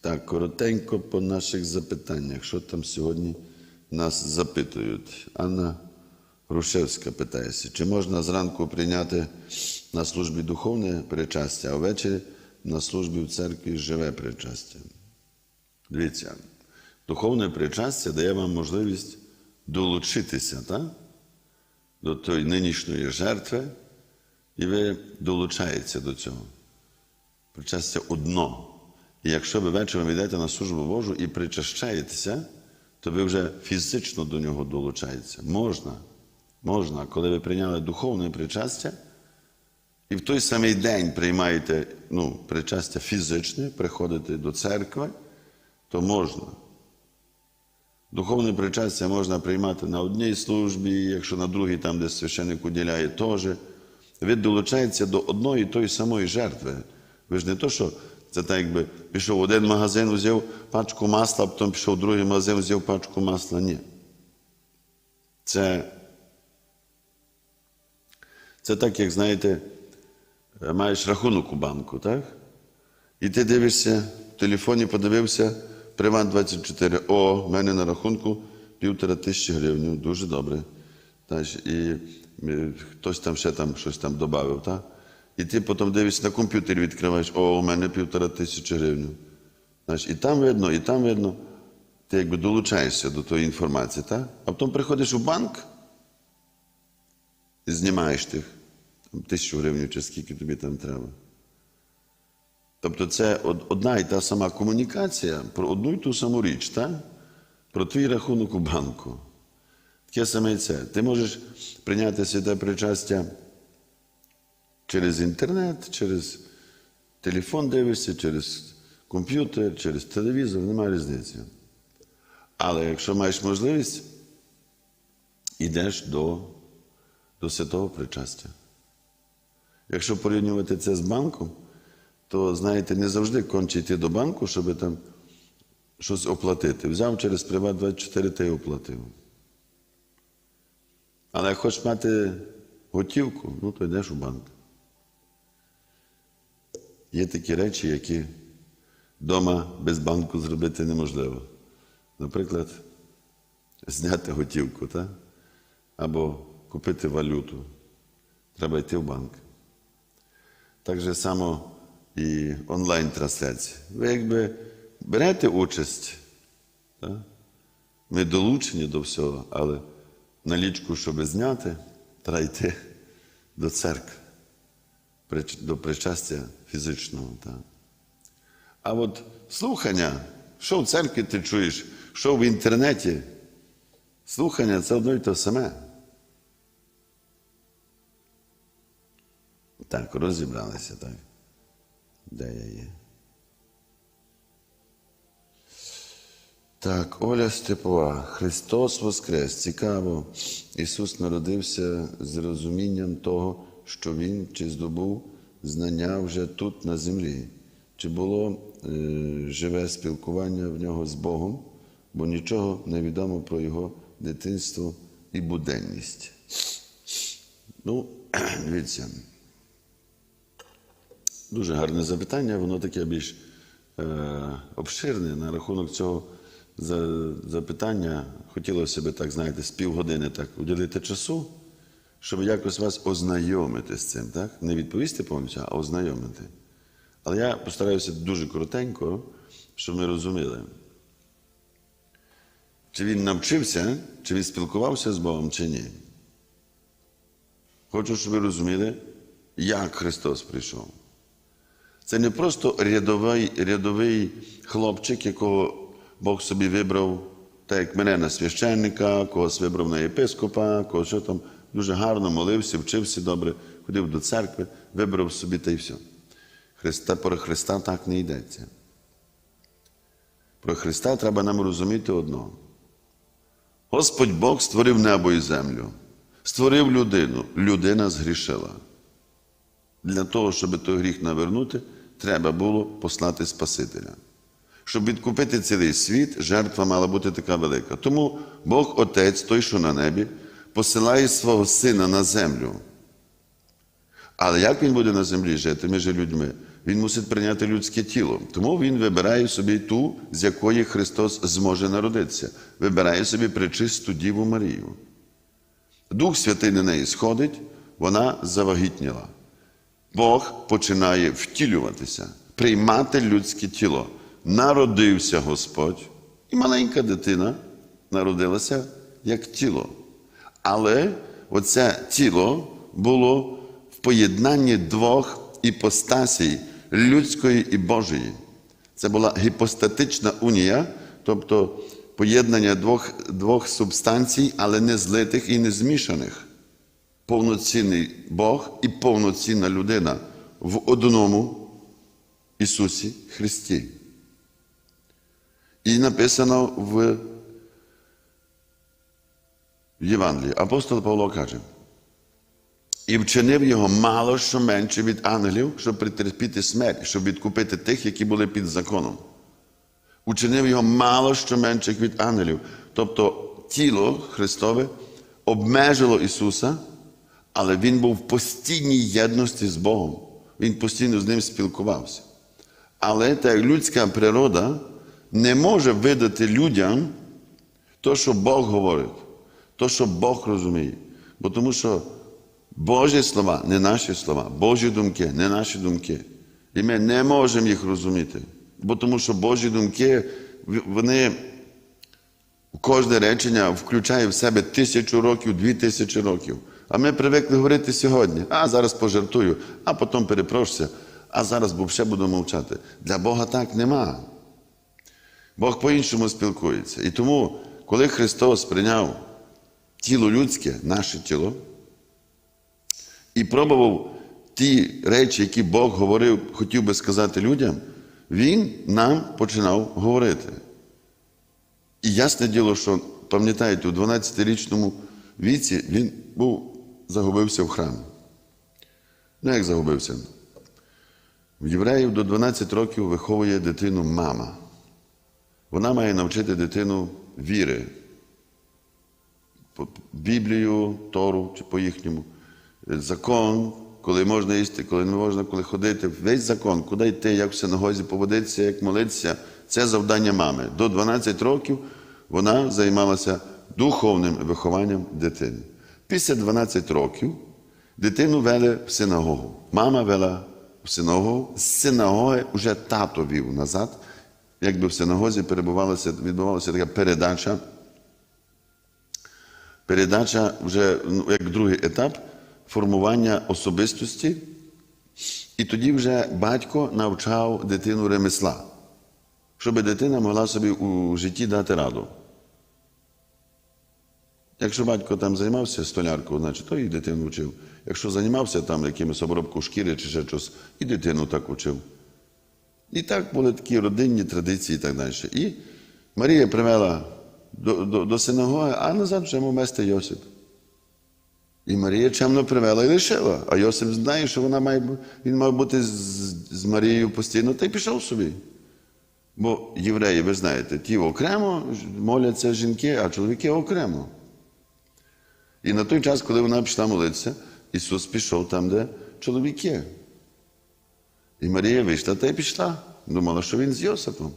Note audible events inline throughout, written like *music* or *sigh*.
Так, коротенько по наших запитаннях. Що там сьогодні нас запитують? Анна Грушевська питається, чи можна зранку прийняти на службі духовне причастя, а ввечері на службі в церкві живе причастя? Дивіться, духовне причастя дає вам можливість долучитися так? до тої нинішньої жертви, і ви долучаєтеся до цього. Причастя одно. Якщо ви вечором йдете на службу Божу і причащаєтеся, то ви вже фізично до нього долучаєтеся. Можна. Можна, коли ви прийняли духовне причастя, і в той самий день приймаєте ну, причастя фізичне, приходите до церкви, то можна. Духовне причастя можна приймати на одній службі, якщо на другій, там, де священник уділяє, теж. Ви долучаєтеся до одної і тої самої жертви. Ви ж не то, що це так, якби пішов в один магазин, взяв пачку масла, а потім пішов в другий магазин, взяв пачку масла. Ні. Це, це так, як знаєте, маєш рахунок у банку, так? І ти дивишся, в телефоні подивився, Приват 24. О, в мене на рахунку півтора тисячі гривень. Дуже добре. І хтось там ще там щось там додав, так? І ти потім дивишся на комп'ютері, відкриваєш, о, у мене півтора тисячі гривень. Знаєш, і там видно, і там видно. Ти якби долучаєшся до тої інформації, так? А потім приходиш у банк і знімаєш тих там, тисячу гривень, чи скільки тобі там треба. Тобто це одна і та сама комунікація про одну і ту саму річ, так? про твій рахунок у банку. Таке саме і це. Ти можеш прийняти святе причастя через інтернет, через телефон дивишся, через комп'ютер, через телевізор, немає різниці. Але якщо маєш можливість, йдеш до, до святого причастя. Якщо порівнювати це з банком, то, знаєте, не завжди конче йти до банку, щоб там щось оплатити. Взяв через Приват 24 та й оплатив. Але хочеш мати готівку, ну то йдеш у банк. Є такі речі, які вдома без банку зробити неможливо. Наприклад, зняти готівку, так? або купити валюту. Треба йти в банк. Так же само і онлайн-трансляції. Ви якби берете участь, так? ми долучені до всього, але налічку, щоб зняти, треба йти до церкви, до причастя фізичного. Так? А от слухання, що в церкві ти чуєш, що в інтернеті, слухання це одно і те саме. Так, розібралися, так. Де я є? Так, Оля Степова. Христос Воскрес. Цікаво. Ісус народився з розумінням того, що Він чи здобув знання вже тут, на землі. Чи було е, живе спілкування в нього з Богом, бо нічого не відомо про його дитинство і буденність. Ну, *clears throat* дивіться. Дуже гарне запитання, воно таке більш е, обширне. На рахунок цього запитання хотілося б так, знаєте, з півгодини так уділити часу, щоб якось вас ознайомити з цим, так? Не відповісти повністю, а ознайомити. Але я постараюся дуже коротенько, щоб ми розуміли. Чи він навчився, чи він спілкувався з Богом, чи ні. Хочу, щоб ви розуміли, як Христос прийшов. Це не просто рядовий, рядовий хлопчик, якого Бог собі вибрав, так як мене на священника, когось вибрав на єпископа, когось що там дуже гарно молився, вчився добре, ходив до церкви, вибрав собі та й все. Христа, про Христа так не йдеться. Про Христа треба нам розуміти одно. Господь Бог створив небо і землю, створив людину, людина згрішила. Для того, щоб той гріх навернути, треба було послати Спасителя. Щоб відкупити цілий світ, жертва мала бути така велика. Тому Бог Отець, той, що на небі, посилає свого сина на землю. Але як він буде на землі жити? Ми ж людьми. він мусить прийняти людське тіло. Тому він вибирає собі ту, з якої Христос зможе народитися. Вибирає собі пречисту Діву Марію. Дух Святий на неї сходить, вона завагітніла. Бог починає втілюватися, приймати людське тіло. Народився Господь, і маленька дитина народилася як тіло. Але оце тіло було в поєднанні двох іпостасій людської і Божої. Це була гіпостатична унія, тобто поєднання двох, двох субстанцій, але не злитих і не змішаних. Повноцінний Бог і повноцінна людина в одному Ісусі Христі. І написано в Євангелії. Апостол Павло каже, і вчинив його мало що менше від ангелів, щоб притерпіти смерть, щоб відкупити тих, які були під законом. Учинив його мало що менше від ангелів. Тобто тіло Христове обмежило Ісуса, але Він був в постійній єдності з Богом. Він постійно з ним спілкувався. Але та людська природа не може видати людям то, що Бог говорить, то, що Бог розуміє. Бо тому що Божі слова не наші слова, Божі думки не наші думки. І ми не можемо їх розуміти. Бо тому що Божі думки, вони кожне речення включає в себе тисячу років, дві тисячі років. А ми привикли говорити сьогодні, а зараз пожартую, а потім перепрошуся, а зараз бо ще буду мовчати. Для Бога так нема. Бог по-іншому спілкується. І тому, коли Христос прийняв тіло людське, наше тіло, і пробував ті речі, які Бог говорив, хотів би сказати людям, Він нам починав говорити. І ясне діло, що, пам'ятаєте, у 12-річному віці він був, загубився в храмі. Ну, як загубився? В євреїв до 12 років виховує дитину мама. Вона має навчити дитину віри. Біблію, Тору чи по-їхньому. Закон, коли можна їсти, коли не можна, коли ходити. Весь закон, куди йти, як в синагозі поводитися, як молитися, це завдання мами. До 12 років вона займалася духовним вихованням дитини. Після 12 років дитину вели в синагогу. Мама вела в синагогу, з синагоги вже тато вів назад. Якби в синагозі відбувалася така передача. Передача вже ну, як другий етап формування особистості. І тоді вже батько навчав дитину ремесла, щоб дитина могла собі у житті дати раду. Якщо батько там займався столяркою, значить то і дитину вчив. Якщо займався там якимось обробкою шкіри чи ще щось, і дитину так учив. І так були такі родинні традиції і так далі. І Марія привела до, до, до синагоги, а назад вже мав мести Йосип. І Марія чемно привела і лишила. А Йосип знає, що вона має, він мав бути з, з Марією постійно, та й пішов собі. Бо євреї, ви знаєте, ті окремо моляться жінки, а чоловіки окремо. І на той час, коли вона пішла молитися, Ісус пішов там, де чоловіки. І Марія вийшла та й пішла. Думала, що він з Йосипом.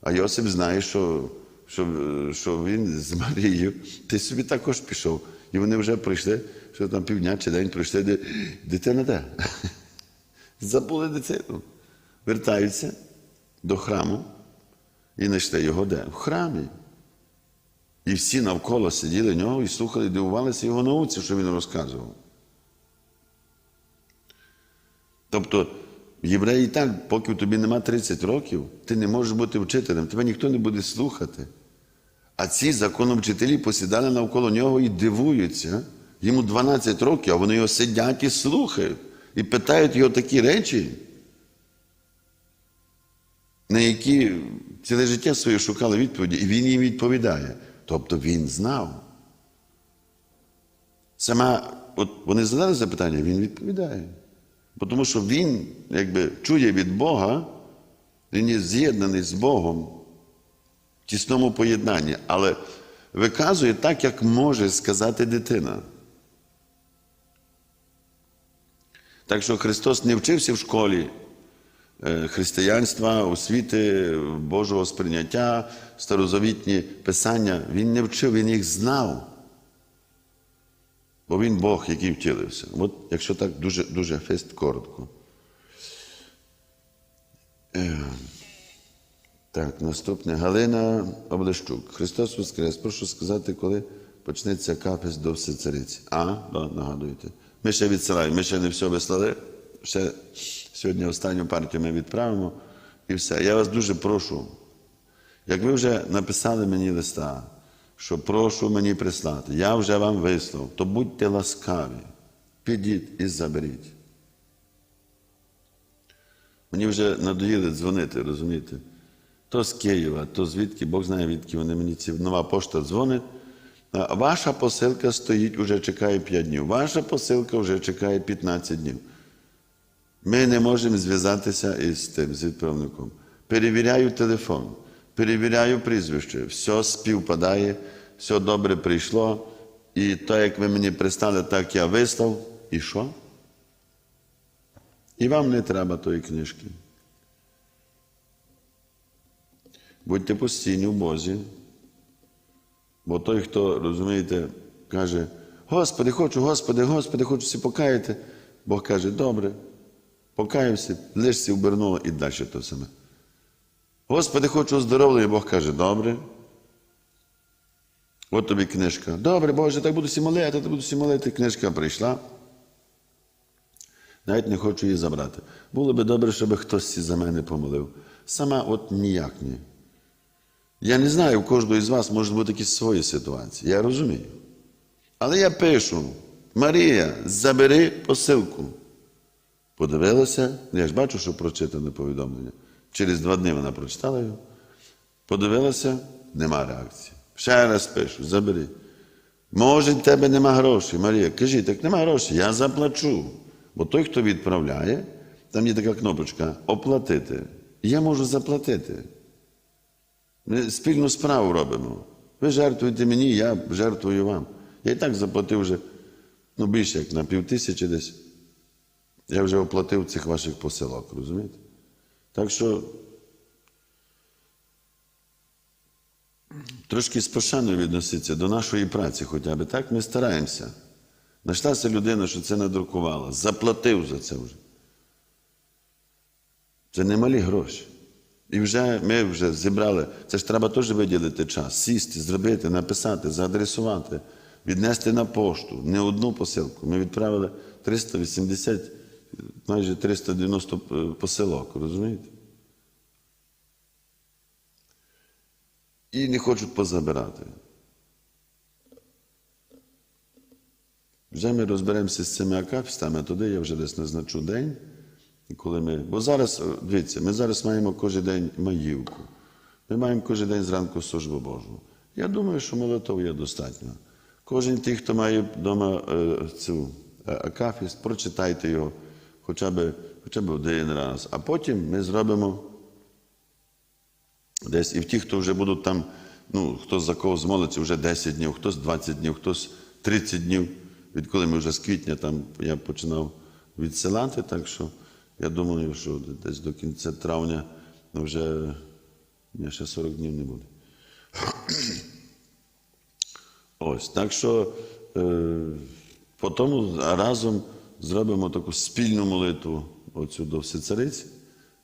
А Йосип знає, що, що, що він з Марією. Ти собі також пішов. І вони вже прийшли, що там півдня чи день прийшли, де дитина де? *laughs* Забули дитину. Вертаються до храму і знайшли його де? В храмі. І всі навколо сиділи нього і слухали, дивувалися його науці, що він розказував. Тобто, євреї так, поки тобі нема 30 років, ти не можеш бути вчителем, тебе ніхто не буде слухати. А ці законовчителі посідали навколо нього і дивуються. Йому 12 років, а вони його сидять і слухають, і питають його такі речі, на які ціле життя своє шукали відповіді, і він їм відповідає. Тобто він знав. Сама, от вони задали запитання, він відповідає. Бо Тому що він якби чує від Бога, він є з'єднаний з Богом тісному поєднанні, але виказує так, як може сказати дитина. Так що Христос не вчився в школі, е, християнства, освіти, Божого сприйняття, старозавітні писання. Він не вчив, він їх знав. Бо він Бог, який втілився. От якщо так дуже, дуже фест коротко. Так, наступне Галина Облещук. Христос Воскрес. Прошу сказати, коли почнеться капець до всецариці. А, да, нагадуєте. Ми ще відсилаємо, ми ще не все вислали. Ще сьогодні останню партію ми відправимо і все. Я вас дуже прошу. Як ви вже написали мені листа, що прошу мені прислати, я вже вам вислав, то будьте ласкаві, підіть і заберіть. Мені вже надоїли дзвонити, розумієте? То з Києва, то звідки, Бог знає, відки вони мені ці нова пошта дзвонить. Ваша посилка стоїть, уже чекає 5 днів. Ваша посилка вже чекає 15 днів. Ми не можемо зв'язатися із тим, з відправником. Перевіряю телефон, перевіряю прізвище, все співпадає, все добре прийшло. І так, як ви мені пристали, так я вислав. І що? І вам не треба тої книжки. Будьте постійні в Бозі. Бо той, хто, розумієте, каже, Господи, хочу, Господи, Господи, хочу всі покаяти. Бог каже, добре, покаявся, лишся обернуло і далі то саме. Господи, хочу оздоровлення, Бог каже, добре. От тобі книжка. Добре, Боже, так буду всі молити, так буду всі молити. Книжка прийшла. Навіть не хочу її забрати. Було би добре, щоб хтось за мене помолив. Сама от ніяк ні. Я не знаю, у кожного із вас можуть бути якісь свої ситуації. Я розумію. Але я пишу: Марія, забери посилку. Подивилася, я ж бачу, що прочитане повідомлення. Через два дні вона прочитала його. Подивилася, нема реакції. Ще раз пишу, забери. Може, в тебе нема грошей, Марія. Кажи, так нема грошей, я заплачу. Бо той, хто відправляє, там є така кнопочка оплатити. Я можу заплатити. Ми спільну справу робимо. Ви жертвуєте мені, я жертвую вам. Я і так заплатив вже ну, більше як на півтисячі десь. Я вже оплатив цих ваших посилок, розумієте? Так що трошки з пошаною відноситься до нашої праці хоча б. Так ми стараємося. Нашлася людина, що це надрукувала, заплатив за це вже. Це немалі гроші. І вже ми вже зібрали. Це ж треба теж виділити час, сісти, зробити, написати, заадресувати, віднести на пошту. Не одну посилку. Ми відправили 380, майже 390 посилок, розумієте? І не хочуть позабирати. Вже ми розберемося з цими акафістами, а туди я вже десь назначу день. Коли ми... Бо зараз, дивіться, ми зараз маємо кожен день маївку. Ми маємо кожен день зранку службу Божу. Я думаю, що молитов є достатньо. Кожен тих, хто має вдома е, цю е, акафіст, прочитайте його хоча б, хоча б один раз. А потім ми зробимо десь і в ті, хто вже будуть там, ну, хто за кого змолиться вже 10 днів, хтось 20 днів, хтось 30 днів, відколи ми вже з квітня там я починав відсилати, так що. Я думаю, що десь до кінця травня вже ні, ще 40 днів не буде. *clears throat* Ось, так що е, потім разом зробимо таку спільну молитву оцю до всецариці.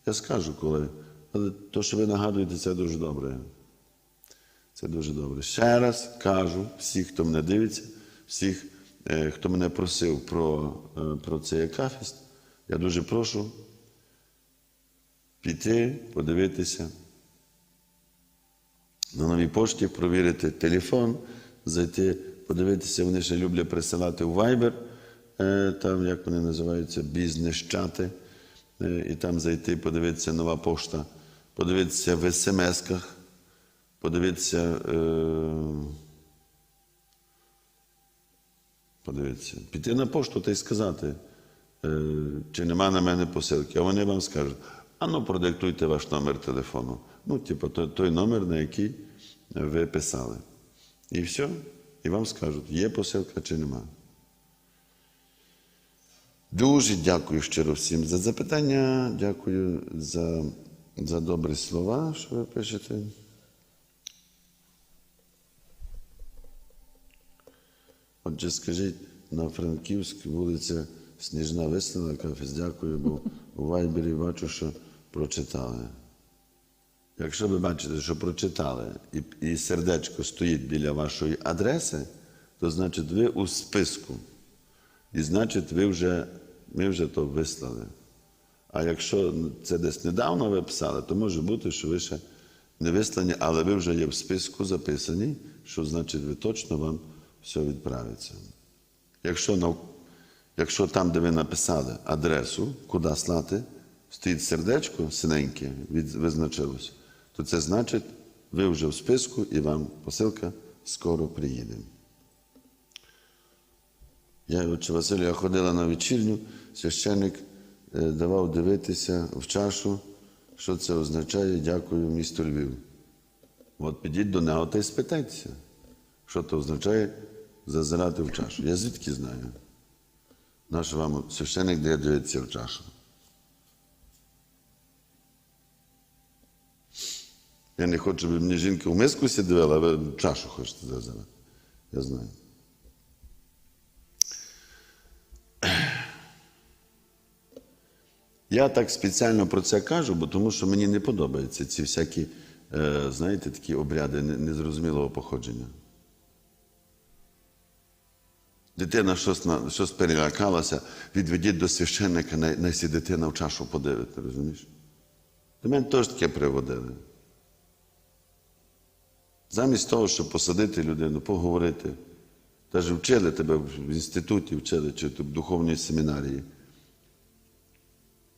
Я скажу коли. Але то, що ви нагадуєте, це дуже добре. Це дуже добре. Ще раз кажу всіх, хто мене дивиться, всіх, е, хто мене просив про, е, про цей акафіст. Я дуже прошу піти, подивитися на новій пошті, провірити телефон, зайти, подивитися, вони ще люблять присилати у Viber, е, там, як вони називаються, бізнес-чати, е, і там зайти, подивитися нова пошта, подивитися в смс-ках, подивитися. Е, подивитися, піти на пошту та й сказати. Чи нема на мене посилки, а вони вам скажуть, а ну продиктуйте ваш номер телефону. Ну, типу, той, той номер, на який ви писали. І все. І вам скажуть, є посилка чи нема. Дуже дякую щиро всім за запитання. Дякую за, за добрі слова, що ви пишете. Отже, скажіть, на Франківськ, вулиця Сніжна кафес, дякую, бо у Вайбері бачу, що прочитали. Якщо ви бачите, що прочитали, і, і сердечко стоїть біля вашої адреси, то значить ви у списку. І значить, ви вже, ми вже то вислали. А якщо це десь недавно ви писали, то може бути, що ви ще не вислані, але ви вже є в списку записані, що значить ви точно вам все відправиться. Якщо, якщо там, де ви написали адресу, куди слати, стоїть сердечко синеньке, визначилось, то це значить, ви вже в списку і вам посилка скоро приїде. Я, отче Василю, я ходила на вечірню, священник е, давав дивитися в чашу, що це означає, дякую місту Львів. От підіть до нього та й спитайтеся, що це означає зазирати в чашу. Я звідки знаю? Наш вам священник дає дивитися в чашу. Я не хочу, щоб мені жінка в миску сиділа, а ви в чашу хочете зазирати. Я знаю. Я так спеціально про це кажу, бо тому що мені не подобаються ці всякі, е, знаєте, такі обряди незрозумілого походження. Дитина щось, щось перелякалася, відведіть до священника, най, най дитина в чашу подивити, розумієш? До мене теж таке приводили. Замість того, щоб посадити людину, поговорити. Теж вчили тебе в інституті, вчили чи в духовній семінарії.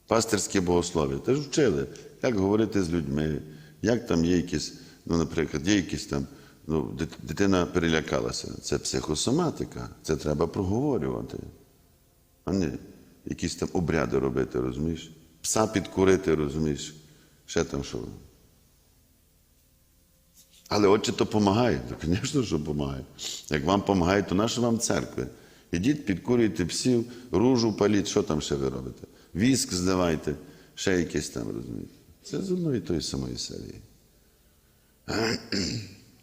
Пастирське богослов'я. Теж вчили, як говорити з людьми, як там є якісь, ну, наприклад, є якісь там, ну, дитина перелякалася. Це психосоматика, це треба проговорювати. А не якісь там обряди робити, розумієш? Пса підкурити, розумієш? Ще там що. Але отче то допомагає. То, звісно, що допомагає. Як вам допомагає, то наша вам церкви. Ідіть, підкурюйте псів, ружу паліть, що там ще ви робите? Віск здавайте, ще якесь там, розумієте. Це з одної тої самої серії.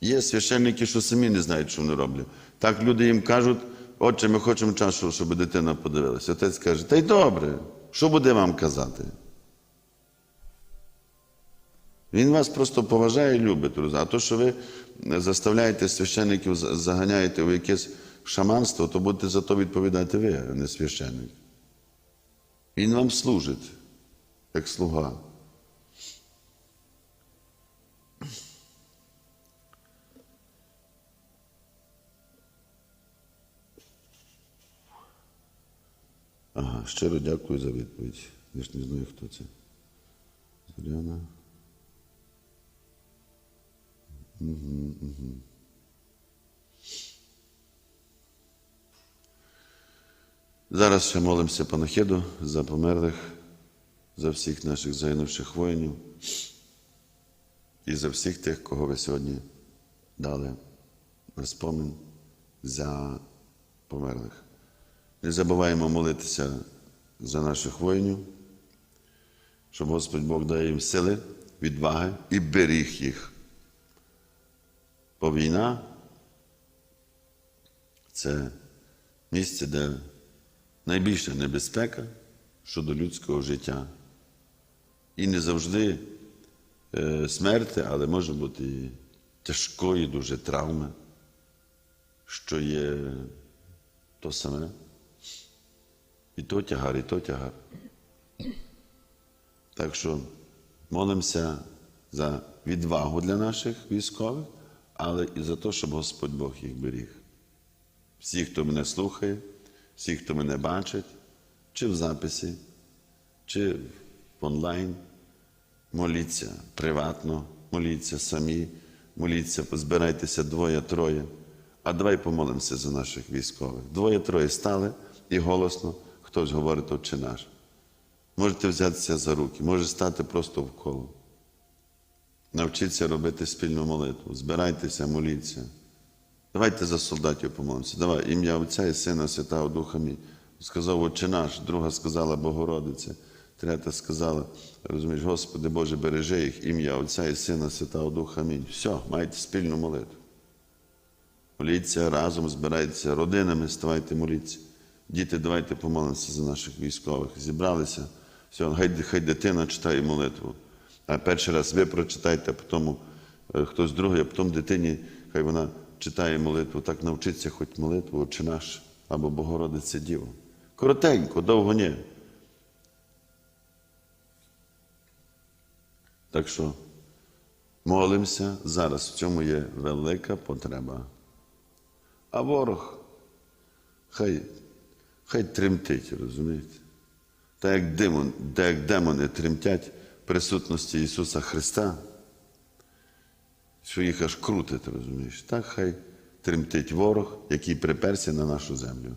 Є священники, що самі не знають, що вони роблять. Так люди їм кажуть, отче, ми хочемо часу, щоб дитина подивилася. Отець каже, та й добре, що буде вам казати? Він вас просто поважає і любить. розумієте? А то, що ви заставляєте священників, заганяєте в якесь шаманство, то будете за то відповідати ви, а не священник. Він вам служить, як слуга. Ага, щиро дякую за відповідь. Я ж не знаю, хто це. Зоряна. Зараз ще молимося панахиду за померлих, за всіх наших загинувших воїнів і за всіх тих, кого ви сьогодні дали на спомин за померлих. Не забуваємо молитися за наших воїнів, щоб Господь Бог дає їм сили, відваги і беріг їх. Бо війна це місце, де найбільша небезпека щодо людського життя. І не завжди е, смерти, але може бути і тяжкої дуже травми, що є то саме. І то тягар, і то тягар. Так що молимося за відвагу для наших військових, але і за те, щоб Господь Бог їх беріг. Всі, хто мене слухає, всі, хто мене бачить, чи в записі, чи в онлайн, моліться приватно, моліться самі, моліться, збирайтеся двоє-троє. А давай помолимося за наших військових. Двоє-троє стали і голосно хтось говорить «Отче наш. Можете взятися за руки, може стати просто в коло. Навчіться робити спільну молитву, збирайтеся, моліться. Давайте за солдатів помолимося. Давай, ім'я Отця і Сина, Святого Духа. Мій. сказав Отче наш, друга сказала Богородиця, третя сказала, розумієш, Господи Боже, бережи їх, ім'я Отця і Сина, Святого Духа. Амінь. Все, маєте спільну молитву. Моліться разом, збирайтеся родинами, ставайте моліться. Діти, давайте помолимося за наших військових. Зібралися. Все, хай, хай дитина читає молитву. А перший раз ви прочитайте, а потім е, хтось другий, а потім дитині, хай вона читає молитву. Так навчиться хоч молитву, чи наш, або Богородиця Діво. Коротенько, довго ні. Так що молимося, зараз в цьому є велика потреба. А ворог хай, хай тремтить, розумієте? Так як, демон, так як демони тремтять в присутності Ісуса Христа, що їх аж крутить, розумієш? Так хай тремтить ворог, який приперся на нашу землю.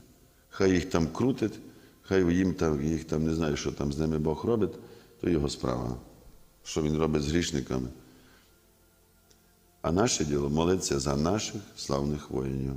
Хай їх там крутить, хай їм там, їх там не знаю, що там з ними Бог робить, то його справа. Що він робить з грішниками. А наше діло молитися за наших славних воїнів.